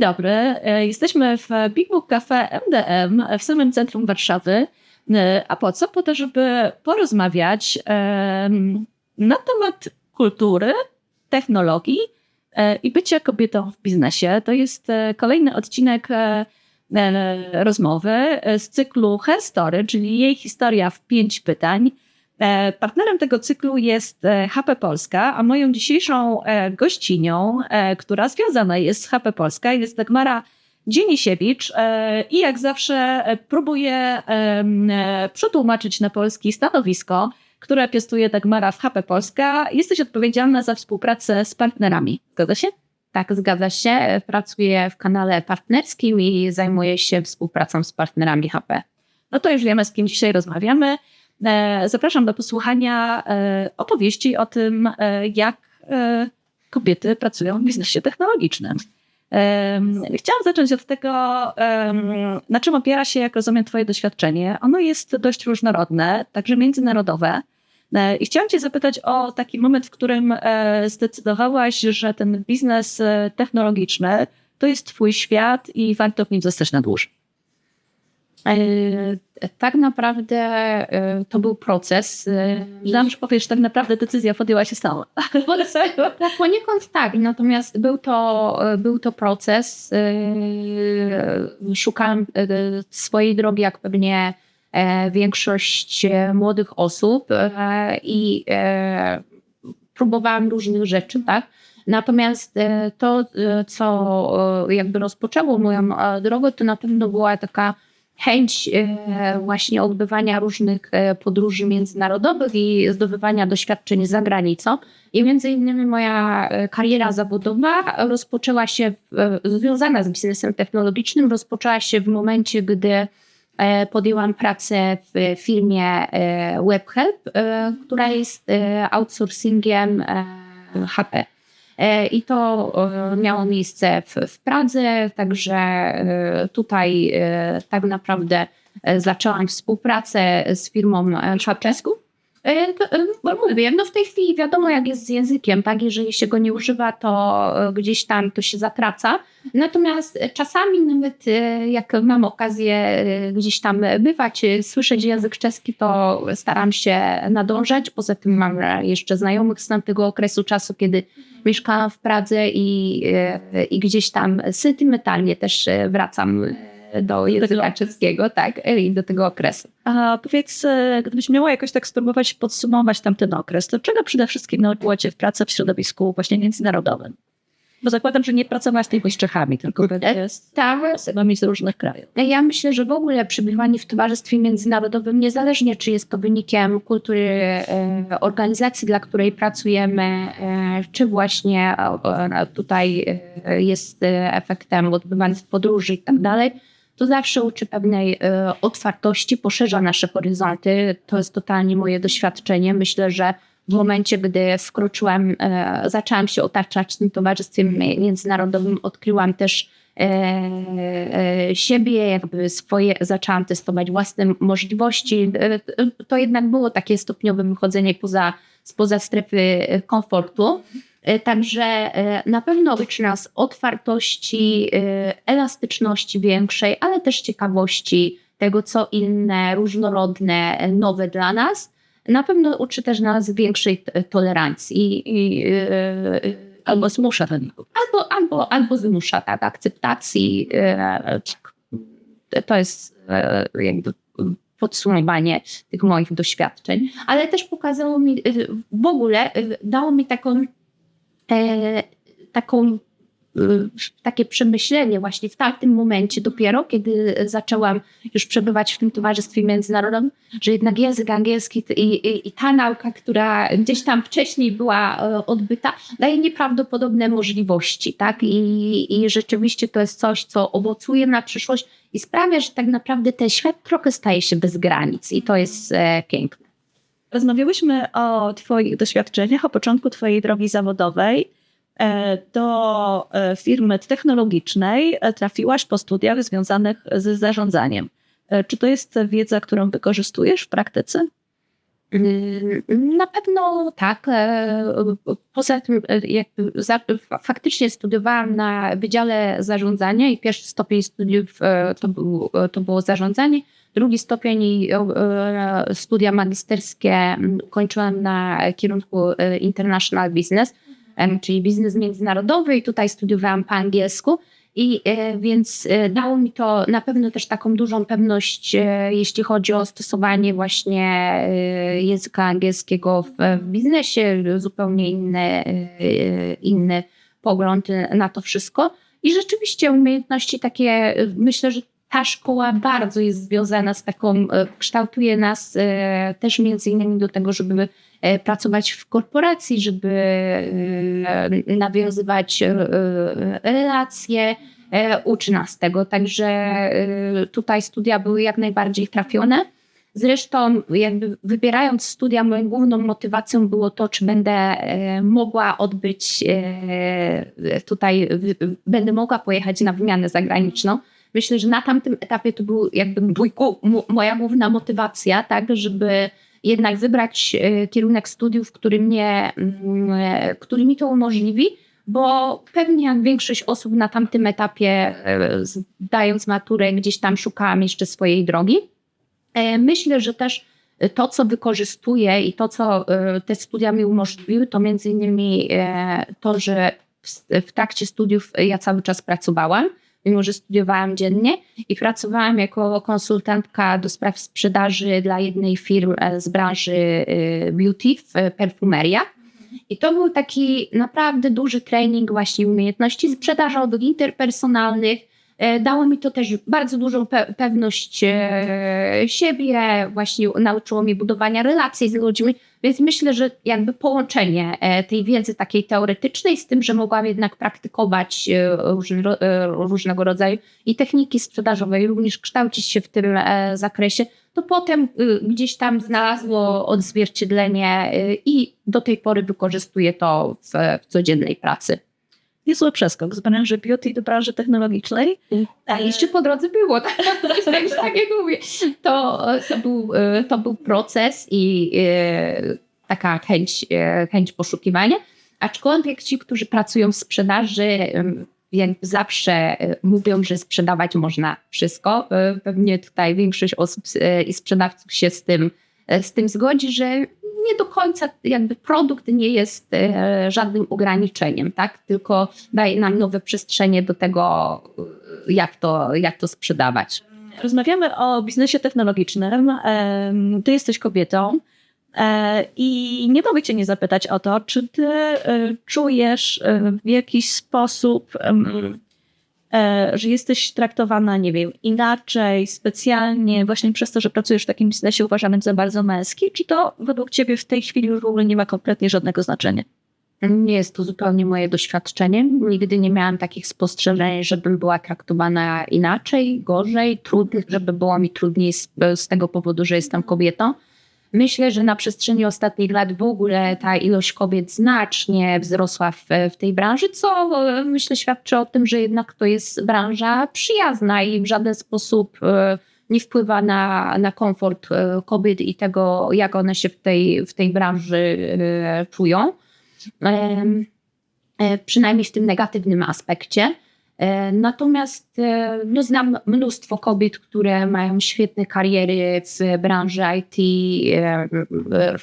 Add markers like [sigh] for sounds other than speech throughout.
dobry. E, Jesteśmy w Big Book Cafe MDM w samym centrum Warszawy. E, A po co? Po to, żeby porozmawiać na temat kultury, technologii e, i bycia kobietą w biznesie. To jest kolejny odcinek rozmowy z cyklu Her Story, czyli jej historia w pięć pytań. E, Partnerem tego cyklu jest e, HP Polska, a moją dzisiejszą e, gościnią, która związana jest z HP Polska, jest Dagmara Dzienisiewicz i jak zawsze próbuję przetłumaczyć na polski stanowisko, które piastuje Dagmara w HP Polska. Jesteś odpowiedzialna za współpracę z partnerami. Zgadza się? Tak, zgadza się. Pracuję w kanale partnerskim i zajmuję się współpracą z partnerami HP. No to już wiemy, z kim dzisiaj rozmawiamy. E, Zapraszam do posłuchania e, opowieści o tym, e, jak kobiety pracują w biznesie technologicznym. Chciałam zacząć od tego, na czym opiera się, jak rozumiem, Twoje doświadczenie. Ono jest dość różnorodne, także międzynarodowe. I chciałam Cię zapytać o taki moment, w którym zdecydowałaś, że ten biznes technologiczny to jest Twój świat i warto w nim zostać na dłużej. E, Tak naprawdę e, to był proces. e, Myślałam, że powiesz, tak naprawdę decyzja podjęła się sama. Tak, poniekąd tak. Natomiast był to, był to proces. e, Szukałam e, swojej drogi, jak pewnie e, większość e, młodych osób e, i e, próbowałam różnych rzeczy, tak? Natomiast e, to, e, co e, jakby rozpoczęło moją e, drogę, to na pewno była taka chęć e, właśnie odbywania różnych e, podróży międzynarodowych i zdobywania doświadczeń za granicą. I między innymi moja e, kariera zawodowa rozpoczęła się, związana z biznesem technologicznym, rozpoczęła się w momencie, gdy podjęłam pracę w firmie WebHelp, która jest outsourcingiem HP. E, I to e, miało miejsce w, w Pradze, także e, tutaj tak naprawdę zaczęłam współpracę z firmą bo Mówię, no w tej chwili wiadomo jak jest z językiem, tak? Jeżeli się go nie używa, to gdzieś tam to się zatraca. Natomiast czasami nawet jak mam okazję gdzieś tam bywać, słyszeć język czeski, to staram się nadążać. Poza tym mam jeszcze znajomych z tamtego okresu czasu, kiedy mieszkałam w Pradze i, e, i gdzieś tam sentymentalnie też e, wracam e, do języka czeskiego, tak, i do tego okresu. A powiedz, gdybyś miała jakoś tak spróbować podsumować tamten okres, to czego przede wszystkim nauczyło Cię w pracy w środowisku właśnie międzynarodowym? Bo zakładam, że nie pracowałaś tylko z Czechami, tylko pewnie z osobami z różnych krajów. Ja myślę, że w ogóle przebywanie w towarzystwie międzynarodowym, niezależnie czy jest to wynikiem kultury e, organizacji, dla której pracujemy, e, czy właśnie e, tutaj e, jest e, efektem odbywanych podróży i tak dalej, to zawsze uczy pewnej e, otwartości, poszerza nasze horyzonty. To jest totalnie moje doświadczenie. Myślę, że w momencie, gdy wkroczyłam, e, zaczęłam się otaczać tym towarzystwem międzynarodowym, odkryłam też e, e, siebie, jakby swoje, zaczęłam testować własne możliwości. To jednak było takie stopniowe wychodzenie poza, spoza strefy komfortu. Także na pewno uczy nas otwartości, elastyczności większej, ale też ciekawości tego, co inne, różnorodne, nowe dla nas. Na pewno uczy też nas większej tolerancji i, e, Albo zmusza albo, albo, albo zmusza tak, akceptacji. e, To jest e, jakby podsumowanie tych moich doświadczeń, ale też pokazało mi, w ogóle dało mi taką, taką takie przemyślenie właśnie w tamtym momencie dopiero, kiedy zaczęłam już przebywać w tym towarzystwie międzynarodowym, że jednak język angielski i, i, i ta nauka, która gdzieś tam wcześniej była e, odbyta, daje nieprawdopodobne możliwości, tak? I, I rzeczywiście to jest coś, co owocuje na przyszłość i sprawia, że tak naprawdę ten świat trochę staje się bez granic i to jest e, piękne. Rozmawiałyśmy o Twoich doświadczeniach, o początku Twojej drogi zawodowej. E, Do e, firmy technologicznej e, trafiłaś po studiach związanych z zarządzaniem. Czy to jest wiedza, którą wykorzystujesz w praktyce? Mm, Na pewno tak. Poza tym, za, faktycznie studiowałam na Wydziale Zarządzania i pierwszy stopień studiów to, był, to było zarządzanie. Drugi stopień i studia magisterskie mm, kończyłam na kierunku International Business, czyli biznes międzynarodowy i tutaj studiowałam po angielsku. I e, więc e, dało mi to na pewno też taką dużą pewność, e, jeśli chodzi o stosowanie właśnie języka angielskiego w, biznesie, zupełnie inny, inny pogląd na to wszystko. I rzeczywiście umiejętności takie, myślę, że ta szkoła bardzo jest związana z taką, kształtuje nas też między innymi do tego, żeby pracować w korporacji, żeby e, nawiązywać e, relacje, e, uczy nas tego. Także e, tutaj studia były jak najbardziej trafione. Zresztą, jakby wybierając studia, moją główną motywacją było to, czy będę e, mogła odbyć e, tutaj, będę mogła pojechać na wymianę zagraniczną. Myślę, że na tamtym etapie to był jakby moja główna motywacja, tak, żeby jednak wybrać e, kierunek studiów, który, mnie, mm, e, który mi to umożliwi, bo pewnie jak większość osób na tamtym etapie, e, zdając maturę, gdzieś tam szukałam jeszcze swojej drogi. Myślę, że też to, co wykorzystuję i to, co te studia mi umożliwiły, to między innymi to, że w, w trakcie studiów ja cały czas pracowałam, mimo że studiowałam dziennie i pracowałam jako konsultantka do spraw sprzedaży dla jednej firmy e, z branży e, beauty w e, perfumeria. I to był taki naprawdę duży trening właśnie umiejętności sprzedażowych, interpersonalnych. E, Dało mi to też bardzo dużą pe- pewność e, siebie, właśnie nauczyło mnie budowania relacji z ludźmi, więc myślę, że jakby połączenie e, tej wiedzy takiej teoretycznej z tym, że mogłam jednak praktykować różne- różnego rodzaju i techniki sprzedażowe, i również kształcić się w tym zakresie, to potem gdzieś tam znalazło odzwierciedlenie i do tej pory wykorzystuję to w, w codziennej pracy. Niezły przeskok z branży beauty do branży technologicznej. A jeszcze po drodze było, [laughs] tak, tak, tak jak mówię. To, to, był, y, to był proces i y, taka chęć, chęć poszukiwania. Aczkolwiek ci, którzy pracują w sprzedaży, zawsze mówią, że sprzedawać można wszystko. Pewnie tutaj większość osób i sprzedawców się z tym, z tym zgodzi, że nie do końca jakby produkt nie jest e, żadnym ograniczeniem, tak? Tylko daje nam nowe przestrzenie do tego, e, jak to, jak to sprzedawać. Rozmawiamy o biznesie technologicznym. Ty jesteś kobietą e, i nie mogę Cię nie zapytać o to, czy Ty czujesz w jakiś sposób, e, że jesteś traktowana, nie wiem, inaczej, specjalnie, właśnie przez to, że pracujesz w takim biznesie uważanym za bardzo męski, czy to według Ciebie w tej chwili już w ogóle nie ma kompletnie żadnego znaczenia? Nie jest to zupełnie moje doświadczenie. Nigdy nie miałam takich spostrzeżeń, żebym była traktowana inaczej, gorzej, trudniej, żeby było mi trudniej z, z tego powodu, że jestem kobietą. Myślę, że na przestrzeni ostatnich lat w ogóle ta ilość kobiet znacznie wzrosła w, w tej branży, co e, myślę świadczy o tym, że jednak to jest branża przyjazna i w żaden sposób e, nie wpływa na, na komfort e, kobiet i tego, jak one się w tej, w tej branży czują. Przynajmniej w tym negatywnym aspekcie. E, Natomiast e, no, znam mnóstwo kobiet, które mają świetne kariery w branży IT, e,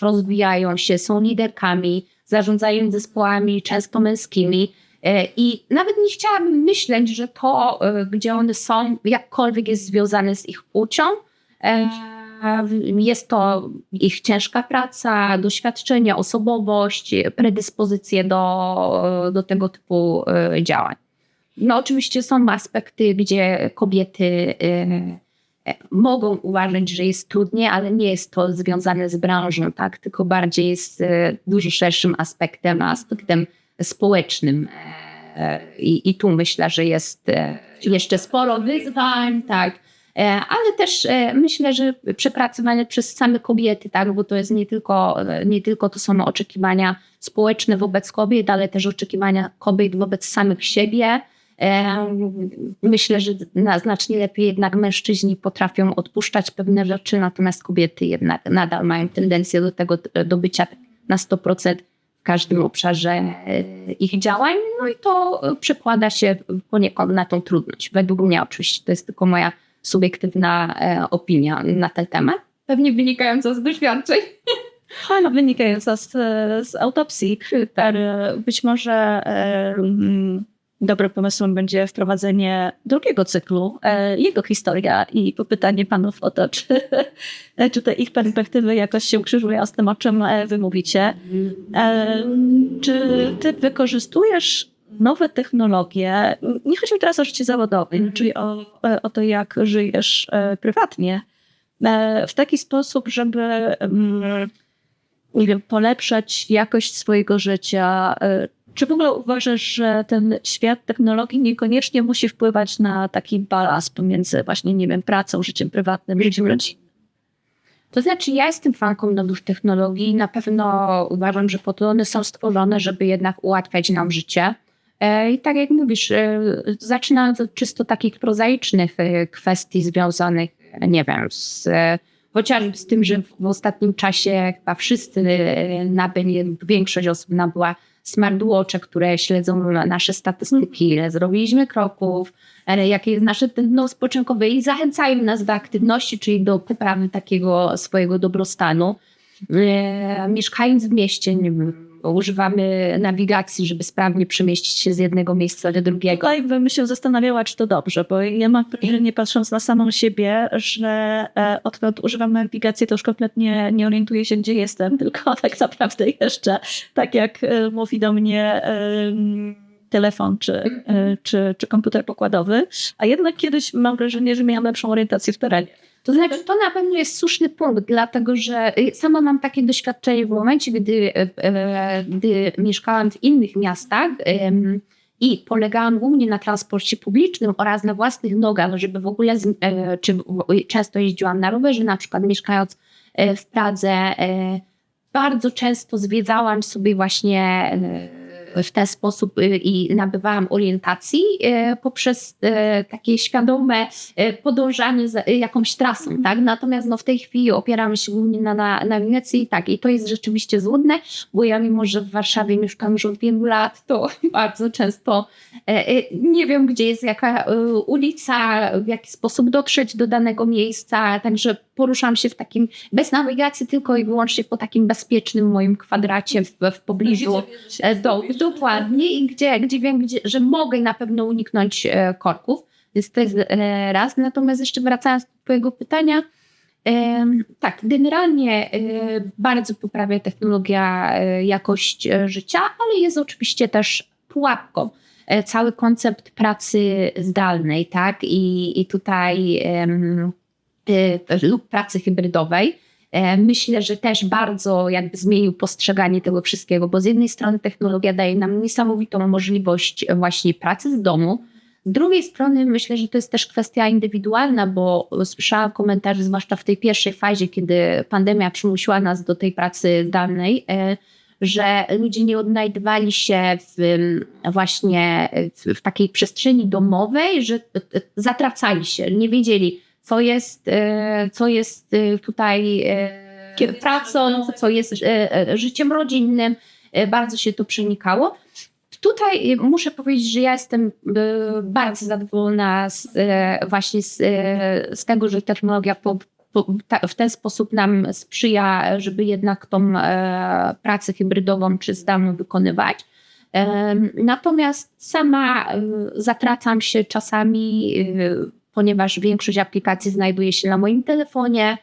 rozwijają się, są liderkami, zarządzają zespołami często męskimi. I nawet nie chciałabym myśleć, że to, gdzie one są, jakkolwiek jest związane z ich płcią. Jest to ich ciężka praca, doświadczenie, osobowość, predyspozycje do, do tego typu działań. No oczywiście są aspekty, gdzie kobiety e, mogą uważać, że jest trudniej, ale nie jest to związane z branżą, tak? tylko bardziej jest e, dużo szerszym aspektem, aspektem społecznym. E, I, I tu myślę, że jest jeszcze sporo wyzwań, tak. Ale też myślę, że przepracowane przez same kobiety, tak, bo to jest nie tylko, nie tylko to są oczekiwania społeczne wobec kobiet, ale też oczekiwania kobiet wobec samych siebie. Myślę, że na znacznie lepiej jednak mężczyźni potrafią odpuszczać pewne rzeczy, natomiast kobiety jednak nadal mają tendencję do tego, do bycia na 100% w każdym obszarze e, ich działań. No i to przekłada się poniekąd na tą trudność. Według mnie oczywiście to jest tylko moja subiektywna e, opinia na ten temat, pewnie wynikająca z doświadczeń. Ale wynikająca z, z autopsji. E, Być może e, dobrym pomysłem będzie wprowadzenie drugiego cyklu, e, jego historia i popytanie panów o to, [laughs] czy, czy te ich perspektywy jakoś się krzyżują z tym, o czym e, wy mówicie. E, Czy ty wykorzystujesz nowe technologie? Nie chodzi mi teraz o życie zawodowe, czyli o, o to, jak żyjesz e, prywatnie, e, w taki sposób, żeby mm, nie wiem, polepszać jakość swojego życia? Czy w ogóle uważasz, że ten świat technologii niekoniecznie musi wpływać na taki balans pomiędzy właśnie, nie wiem, pracą, życiem prywatnym, życiem rodzinnym? To znaczy, ja jestem fanką nowych technologii i na pewno uważam, że po to one są stworzone, żeby jednak ułatwiać nam życie. E, I tak jak mówisz, e, zaczynając od czysto takich prozaicznych e, kwestii związanych, nie wiem, z, chociażby z tym, że w ostatnim czasie chyba wszyscy nabyli, większość osób nabyła smartwatche, które śledzą nasze statystyki, ile zrobiliśmy kroków, e, jakie jest nasze tętno spoczynkowe i zachęcają nas do aktywności, czyli do poprawy takiego swojego dobrostanu. E, mieszkając w mieście, nie wiem, używamy nawigacji, żeby sprawnie przemieścić się z jednego miejsca do drugiego. Tutaj bym się zastanawiała, czy to dobrze, bo ja mam wrażenie, patrząc na samą siebie, że e, odkąd używam nawigacji, to już kompletnie nie orientuję się, gdzie jestem, [laughs] tylko tak naprawdę jeszcze, tak jak e, mówi do mnie telefon czy, e, czy, czy komputer pokładowy, a jednak kiedyś mam wrażenie, że miałam lepszą orientację w terenie. To znaczy, to na pewno jest słuszny punkt, dlatego że y, sama mam takie doświadczenie w momencie, gdy, e, e, gdy mieszkałam w innych miastach i polegałam głównie na transporcie publicznym oraz na własnych nogach, żeby w ogóle, e, czy często jeździłam na rowerze, na przykład mieszkając e, w Pradze, bardzo często zwiedzałam sobie właśnie w ten sposób y, i nabywałam orientacji e, poprzez e, takie świadome podążanie za jakąś trasą, tak? Natomiast no, w tej chwili opieramy się głównie na, na nawigacji i tak, i to jest rzeczywiście złudne, bo ja mimo, że w Warszawie mieszkam już od wielu lat, to [laughs] bardzo często e, e, nie wiem, gdzie jest jaka ulica, w jaki sposób dotrzeć do danego miejsca, także poruszam się w takim, bez nawigacji, tylko i wyłącznie po takim bezpiecznym moim kwadracie w, w pobliżu e, do, dokładnie i gdzie, gdzie wiem, gdzie, że mogę na pewno uniknąć e, korków. Więc to jest e, raz. Natomiast jeszcze wracając do Twojego pytania, em, tak, generalnie e, bardzo poprawia technologia e, jakość e, życia, ale jest oczywiście też pułapką. E, Cały koncept pracy zdalnej, tak, i, i tutaj e, lub pracy hybrydowej. E, Myślę, że też bardzo jakby zmienił postrzeganie tego wszystkiego, bo z jednej strony technologia daje nam niesamowitą możliwość e, właśnie pracy z domu. Z drugiej strony myślę, że to jest też kwestia indywidualna, bo słyszałam komentarze, zwłaszcza w tej pierwszej fazie, kiedy pandemia przymusiła nas do tej pracy zdalnej, e, że ludzie nie odnajdywali się w, właśnie w, w takiej przestrzeni domowej, że zatracali się, nie wiedzieli, co jest, e, co jest e, tutaj e, pracą, co jest życiem rodzinnym. Bardzo się to przenikało. Tutaj muszę powiedzieć, że ja jestem bardzo zadowolona z, właśnie z, z tego, że technologia po, po, ta, w ten sposób nam sprzyja, żeby jednak tą pracę hybrydową czy zdalną wykonywać. Natomiast sama zatracam się czasami, ponieważ większość aplikacji znajduje się na moim telefonie.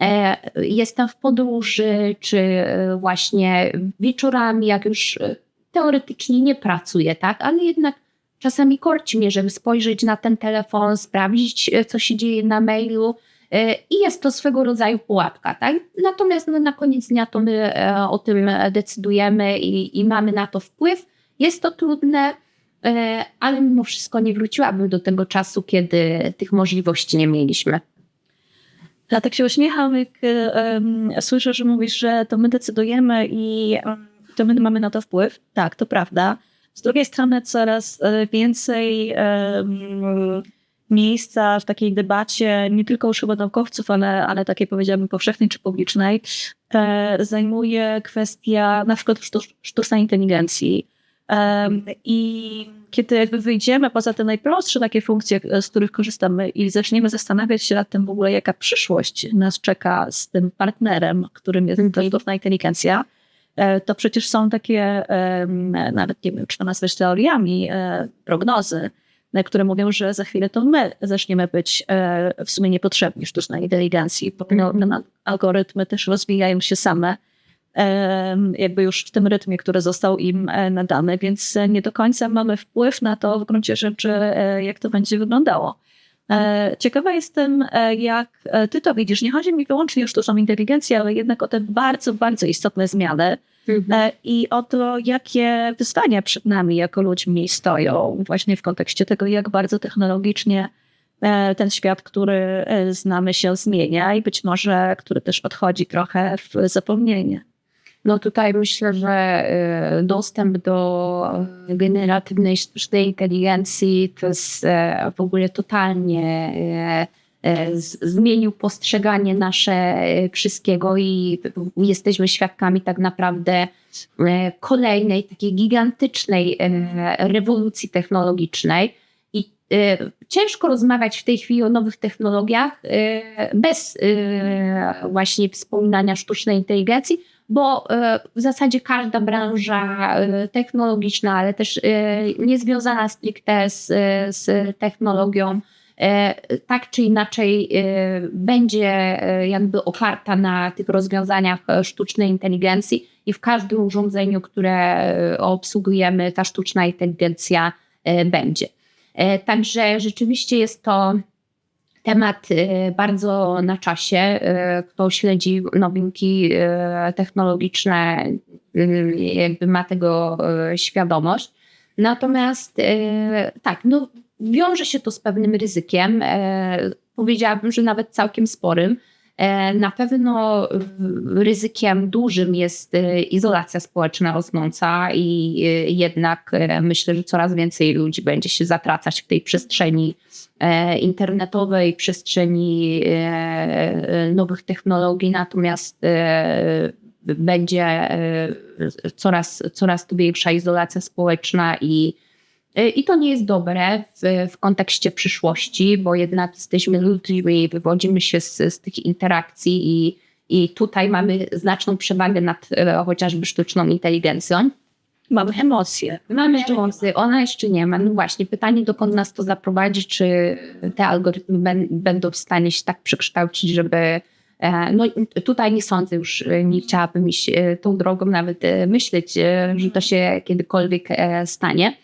E, Jestem w podróży, czy e, właśnie wieczorami, jak już e, teoretycznie nie pracuję, tak, ale jednak czasami korci mnie, żeby spojrzeć na ten telefon, sprawdzić, co się dzieje na mailu. I jest to swego rodzaju pułapka, tak? Natomiast no, na koniec dnia to my o tym decydujemy i, i mamy na to wpływ. Jest to trudne, ale mimo wszystko nie wróciłabym do tego czasu, kiedy tych możliwości nie mieliśmy. Ja tak się uśmiecham, jak em, słyszę, że mówisz, że to my decydujemy i to my mamy na to wpływ. Tak, to prawda. Z drugiej strony coraz e, więcej em, miejsca w takiej debacie, nie tylko już chyba naukowców, ale, ale takiej powiedziałabym powszechnej czy publicznej, e, zajmuje kwestia na przykład sztuc- sztucznej inteligencji. I kiedy jakby wyjdziemy poza te najprostsze takie funkcje, e, z których korzystamy i zaczniemy zastanawiać się nad tym w ogóle, jaka przyszłość nas czeka z tym partnerem, którym jest sztuczna inteligencja, e, to przecież są takie, nawet nie wiem, czy to nazwać teoriami, e, prognozy, które mówią, że za chwilę to my zaczniemy być w sumie niepotrzebni sztucznej inteligencji, bo te algorytmy też rozwijają się same, jakby już w tym rytmie, który został im e, nadany, więc e, nie do końca mamy wpływ na to w gruncie rzeczy, e, jak to będzie wyglądało. Ciekawa jestem, jak ty to widzisz. Nie chodzi mi wyłącznie o sztuczną inteligencję, ale jednak o te bardzo, bardzo istotne zmiany e, i o to, jakie wyzwania przed nami jako ludźmi stoją właśnie w kontekście tego, jak bardzo technologicznie ten świat, który znamy się zmienia i być może, który też odchodzi trochę w zapomnienie. No tutaj myślę, że e, dostęp do e, generatywnej sztucznej inteligencji to jest e, w ogóle totalnie zmienił postrzeganie nasze wszystkiego i jesteśmy świadkami tak naprawdę kolejnej takiej gigantycznej rewolucji technologicznej. I ciężko rozmawiać w tej chwili o nowych technologiach bez właśnie wspominania sztucznej inteligencji, bo e, w zasadzie każda branża e, technologiczna, ale też e, niezwiązana stricte z, z technologią, tak czy inaczej będzie jakby oparta na tych rozwiązaniach sztucznej inteligencji i w każdym urządzeniu, które obsługujemy, ta sztuczna inteligencja będzie. Także rzeczywiście jest to temat e, bardzo na czasie. E, Kto śledzi nowinki e, technologiczne, jakby ma tego świadomość. Natomiast tak, no, wiąże się to z pewnym ryzykiem. Powiedziałabym, że nawet całkiem sporym. E, Na pewno ryzykiem dużym jest e, izolacja społeczna rosnąca i e, jednak myślę, że coraz więcej ludzi będzie się zatracać w tej przestrzeni internetowej, przestrzeni nowych technologii, natomiast będzie coraz, coraz tu większa izolacja społeczna i I to nie jest dobre w, w kontekście przyszłości, bo jednak jesteśmy ludźmi, wywodzimy się z, z tych interakcji i, i tutaj mamy znaczną przewagę nad e, chociażby sztuczną inteligencją. Mamy emocje. Mamy emocje, ona jeszcze nie ma. No właśnie, pytanie, dokąd nas to zaprowadzi, czy te algorytmy ben, będą w stanie się tak przekształcić, żeby. e, No tutaj nie sądzę już, e, nie chciałabym iść e, tą drogą, nawet e, myśleć, e, że to się kiedykolwiek e, stanie.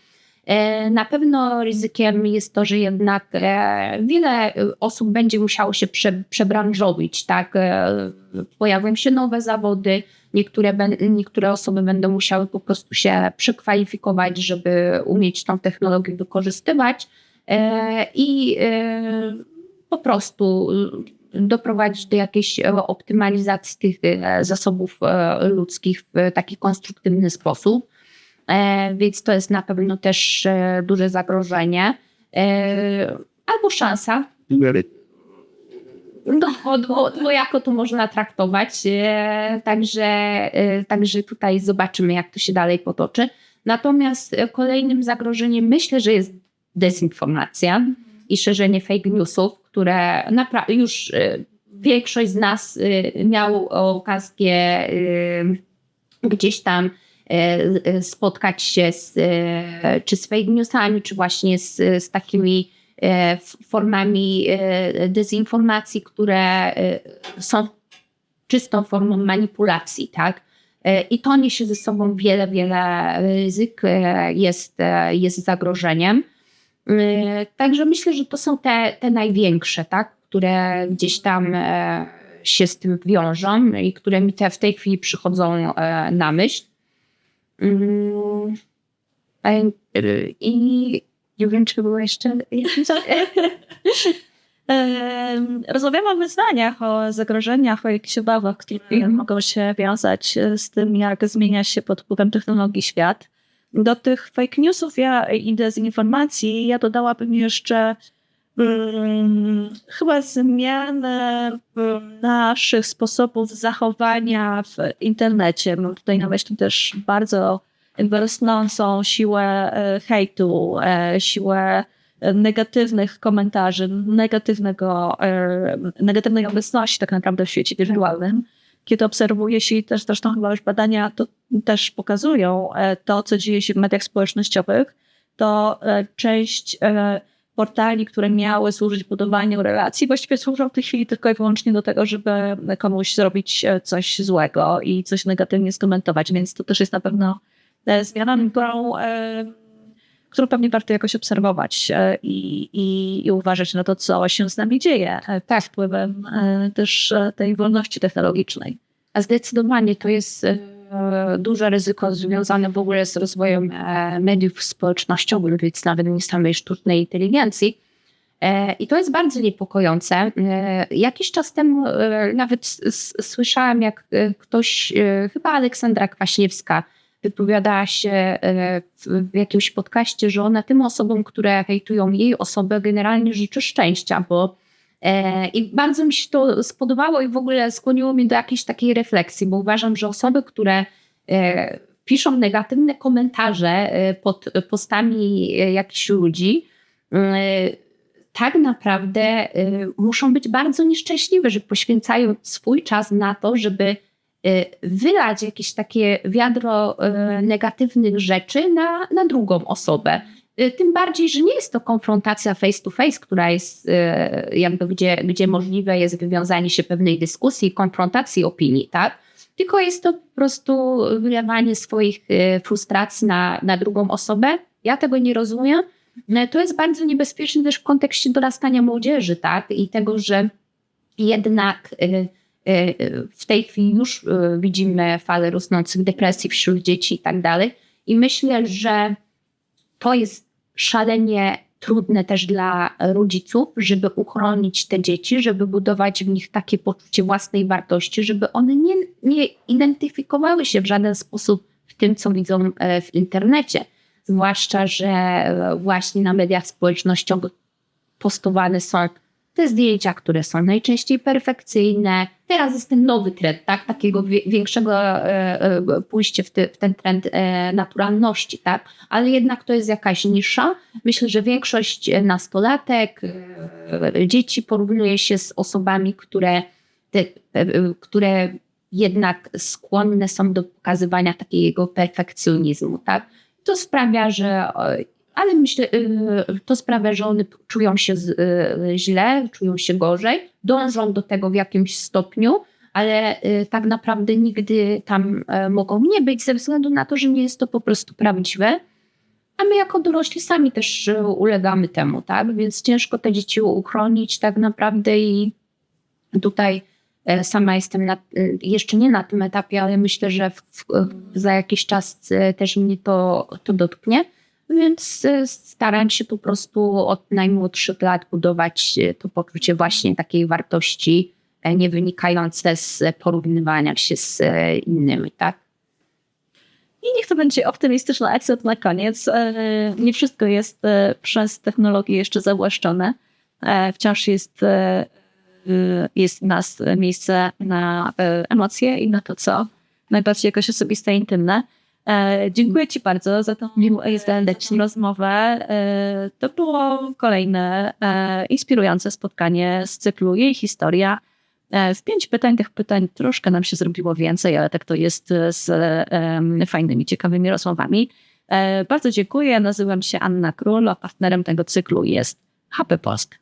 E, Na pewno ryzykiem jest to, że jednak e, wiele osób będzie musiało się prze, przebranżowić, tak? E, Pojawią się nowe zawody, niektóre, niektóre osoby będą musiały po prostu się przekwalifikować, żeby umieć tą technologię wykorzystywać i po prostu doprowadzić do jakiejś optymalizacji tych zasobów ludzkich w taki konstruktywny sposób. E, więc to jest na pewno też e, duże zagrożenie. E, albo szansa. No, dwo, dwojako to można traktować. Także, także tutaj zobaczymy, jak to się dalej potoczy. Natomiast kolejnym zagrożeniem myślę, że jest dezinformacja i szerzenie fake newsów, które już większość z nas miał okazję gdzieś tam spotkać się z, e, czy z fake newsami, czy właśnie z, z takimi e, formami e, dezinformacji, które e, są czystą formą manipulacji, tak? E, I to niesie ze sobą wiele, wiele ryzyk, e, jest, e, jest zagrożeniem. E, Także myślę, że to są te, te największe, tak? które gdzieś tam e, się z tym wiążą i które mi te w tej chwili przychodzą e, na myśl. Mm, e, I nie wiem, czy było jeszcze. Em, [laughs] Rozmawiamy o wyzwaniach, o zagrożeniach, o jakichś obawach, które Mhm. mogą się wiązać e, z tym, jak zmienia się pod wpływem technologii świat. Do tych fake newsów ja, i dezinformacji ja dodałabym jeszcze mm, chyba zmianę naszych sposobów zachowania w internecie. Mam tutaj na myśli też bardzo rosnącą siłę e, hejtu, e, siłę e, negatywnych komentarzy, negatywnego, negatywnej obecności tak naprawdę w świecie wirtualnym. Kiedy obserwuje się i też zresztą chyba już badania to też pokazują to, co dzieje się w mediach społecznościowych, to część portali, które miały służyć budowaniu relacji, właściwie służą w tej chwili tylko i wyłącznie do tego, żeby komuś zrobić e, coś złego i coś negatywnie skomentować, więc to też jest na pewno e, zmiana, którą, e, którą pewnie warto jakoś obserwować i, i, i uważać na to, co się z nami dzieje pod wpływem też tej wolności technologicznej. A zdecydowanie to jest duże ryzyko związane w ogóle z rozwojem e, mediów społecznościowych, więc nawet nie samej sztucznej inteligencji. E, I to jest bardzo niepokojące. E, Jakiś czas temu e, nawet słyszałam, jak e, ktoś, e, chyba Aleksandra Kwaśniewska, wypowiadała się e, w, jakimś podcaście, że ona tym osobom, które hejtują jej osobę, generalnie życzy szczęścia, bo E, I bardzo mi się to spodobało i w ogóle skłoniło mnie do jakiejś takiej refleksji, bo uważam, że osoby, które e, piszą negatywne komentarze e, pod postami e, jakichś ludzi, e, tak naprawdę e, muszą być bardzo nieszczęśliwe, że poświęcają swój czas na to, żeby e, wylać jakieś takie wiadro e, negatywnych rzeczy na, na drugą osobę. Y, Tym bardziej, że nie jest to konfrontacja face to face, która jest y, jakby gdzie, gdzie możliwe jest wywiązanie się pewnej dyskusji, konfrontacji opinii, tak? Tylko jest to po prostu wylewanie swoich y, frustracji na, na drugą osobę. Ja tego nie rozumiem. No, To jest bardzo niebezpieczne też w kontekście dorastania młodzieży, tak? I tego, że jednak w tej chwili już widzimy falę rosnących depresji wśród dzieci i tak dalej. I myślę, że to jest szalenie trudne też dla rodziców, żeby uchronić te dzieci, żeby budować w nich takie poczucie własnej wartości, żeby one nie, nie identyfikowały się w żaden sposób w tym, co widzą e, w internecie. Zwłaszcza, że e, właśnie na mediach społecznościowych postowane są te zdjęcia, które są najczęściej perfekcyjne. Teraz jest ten nowy trend, tak? takiego większego e, e, pójście w, ten trend e, naturalności, tak? ale jednak to jest jakaś nisza. Myślę, że większość nastolatek, dzieci porównuje się z osobami, które, te, które jednak skłonne są do pokazywania takiego perfekcjonizmu. Tak? To sprawia, że ale myślę, y, to sprawia, że one czują się y, źle, czują się gorzej, dążą do tego w jakimś stopniu, ale y, tak naprawdę nigdy tam e, mogą nie być ze względu na to, że nie jest to po prostu prawdziwe. A my jako dorośli sami też ulegamy temu, tak? Więc ciężko te dzieci uchronić tak naprawdę i tutaj e, sama jestem na, jeszcze nie na tym etapie, ale myślę, że w, w, za jakiś czas e, też mnie to, to dotknie. Więc e, staram się po prostu od najmłodszych lat budować e, to poczucie właśnie takiej wartości, e, nie wynikające z porównywania się z innymi, tak? I niech to będzie optymistyczny akcent na koniec. Nie wszystko jest przez technologię jeszcze zawłaszczone. Wciąż jest, jest w nas miejsce na emocje i na to, co najbardziej jakoś osobiste, intymne. E, Dziękuję Ci bardzo za tą zdecydowną rozmowę. E, To było kolejne e, inspirujące spotkanie z cyklu Jej historia. W pięć pytań, tych pytań troszkę nam się zrobiło więcej, ale tak to jest z fajnymi, ciekawymi rozmowami. Bardzo dziękuję. Nazywam się Anna Król, a partnerem tego cyklu jest HP Polska.